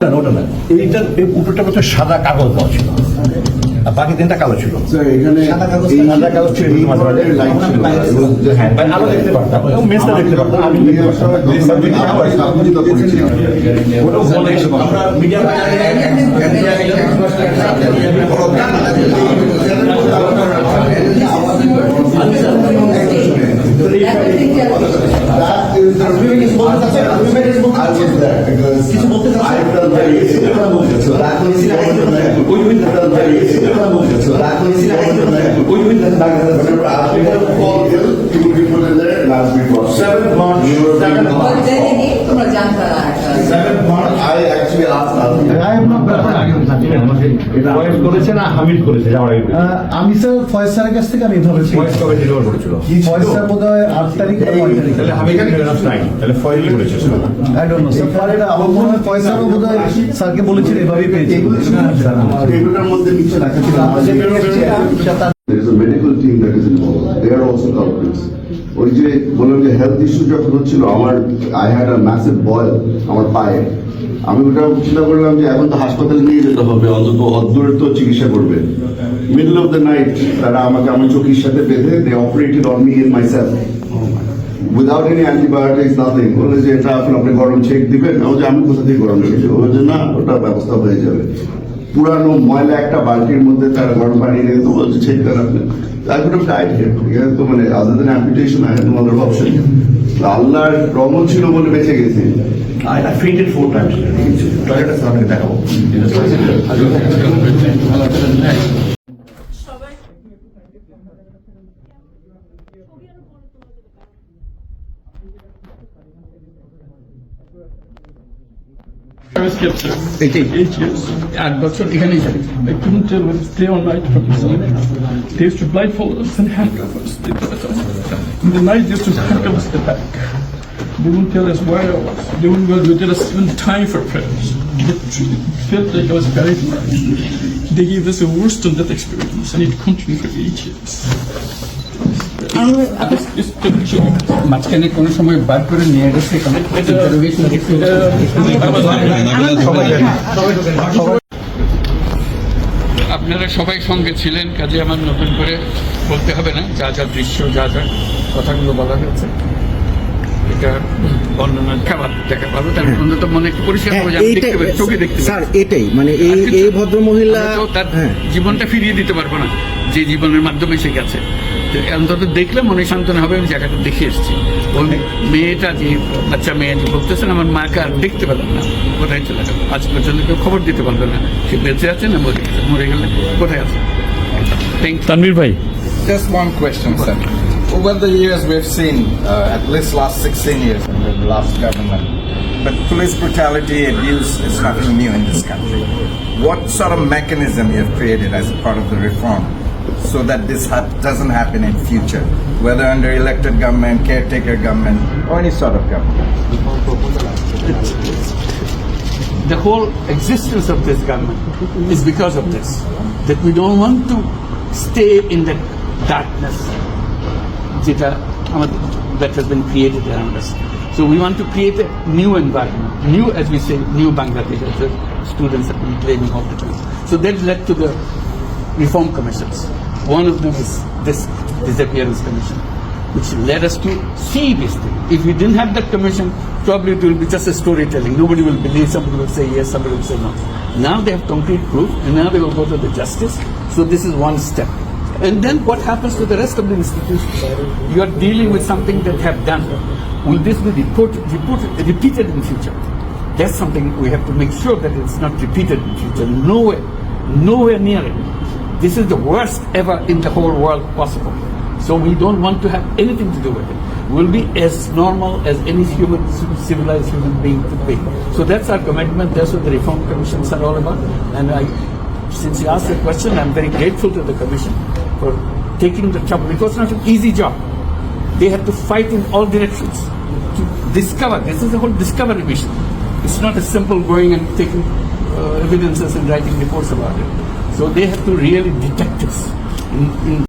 ওটা না এই মধ্যে সাদা কাগজ দেওয়া ছিল আর বাকি তিনটা কালো ছিল সাদা কাগজ এই সাদা কাগজ ছিল এই মাঝে মাঝে। ধরনের লাইট ছিল এবং যে হ্যাঁ আলো দেখতে পারতাম মেসটা দেখতে পারতাম আমি দেখতে was whenever I was fall ill, he would be in there and I'll be brought. Seventh March, seventh March. Seventh March I actually asked Faiz আমি স্যার ফয়েজ স্যারের কাছ থেকে আমি এভাবে ফয়েজ কবে ডেলিভার করেছিল? ফয়েজ স্যার বোধ আট তারিখ বা নয় তারিখ। তাহলে হামিদ নাই। তাহলে ফয়েজ করেছে আই ডোন্ট নো স্যার পরে আমার মনে হয় ফয়েজ স্যারও বোধ স্যারকে বলেছিল এভাবেই পেয়েছি এগুলো মধ্যে নিচে রাখা ছিল। There is a medical team that is involved. They are also culprits. ওই যে বললাম যে হেলথ ইস্যু যখন হচ্ছিল, আমার I had a massive boil আমার পায়ে। আমি ওটা চিন্তা করলাম যে এখন তো হাসপাতালে নিয়ে যেতে হবে, অন্তত অদ্দূরের তো চিকিৎসা করবে। মিডল অফ দ্য নাইট তারা আমাকে আমার চোখের সাথে বেঁধে they operated on me in myself without any antibiotics nothing বলে যে, এটা এখন আপনি গরম ছেক দিবেন। ও যে, আমি কোথা থেকে গরম ছেক ও যে, না, ওটা ব্যবস্থা হয়ে যাবে। পুরানো ময়লা একটা বালতির মধ্যে তারা গরম পানি এনে তো বলছে ছেক দেন আপনি তো মানে other then amputation I had no other option আল্লাহর রহমত ছিল বলে বেঁচে গেছি. টয়লেটে আপনাকে দেখাবো it. Eight years. আট বছর এখানেই থাকি I couldn't deal with day or night from the sun. They used to blindfold us and handcuff us. They put us on. In the night, they used to handcuff us at the back. They wouldn't tell us where I was. They wouldn't go, they did us even time for prayers. It felt like I was buried alive. They gave us a worse than that experience, and it continued for eight years. মাঝখানে কোনো সময় বার করে নিয়ে গেছে। আপনারা সবাই সঙ্গে ছিলেন কাজে আমার নতুন করে বলতে হবে না যা যা দৃশ্য যা যা কথাগুলো বলা হয়েছে এটা মনে। স্যার এটাই মানে এই এই ভদ্র মহিলা তার হ্যাঁ। জীবনটা ফিরিয়ে দিতে পারব না যে জীবনের মাধ্যমে সে গেছে। অন্তত দেখলে মনে সান্ত্বনা হবে আমি জায়গাটা দেখে এসেছি। ওই মেয়েটা যে বাচ্চা মেয়ে বলতেছেন আমার মাকে আর দেখতে পেলাম না কোথায় চলে গেল? আজ পর্যন্ত কেউ খবর দিতে পারল না সে বেঁচে আছে না মরে গেছে? মরে গেলে কোথায় আছে? থ্যাংক তানভীর ভাই। Just one question, sir. Over the years, we've seen, uh, at least last 16 years under the last government, but police brutality, abuse is nothing new in this country. What sort of mechanism you have created as a part of the reform so that this ha- doesn't happen in future, whether under elected government, caretaker government, or any sort of government? the whole existence of this government is because of this. That we don't want to stay in that darkness যেটা আমাদের that has been created around us. So we want to create a new environment, new as we say, new Bangladesh as the students have been claiming all the time. So that led to the reform commissions. One of them is this disappearance commission, which led us to see this thing. If we didn't have that commission, probably it will be just a storytelling. Nobody will believe, somebody will say yes, somebody will say no. Now they have concrete proof, and now they will go to the justice. So this is one step. And then what happens to the rest of the institutions? You are dealing with something that have done. Will this be reported, reported, repeated in the future? That's something we have to make sure that it's not repeated in the future. Nowhere, nowhere near it. This is the worst ever in the whole world possible. So we don't want to have anything to do with it. We'll be as normal as any human, civilized human being could be. So that's our commitment. That's what the reform commissions are all about. And I, since you asked the question, I'm very grateful to the commission for taking the trouble. It was not an easy job. They had to fight in all directions to discover. This is the whole discovery mission. It's not a simple going and taking uh, evidences and writing reports about it. So they have to really detect this. In, in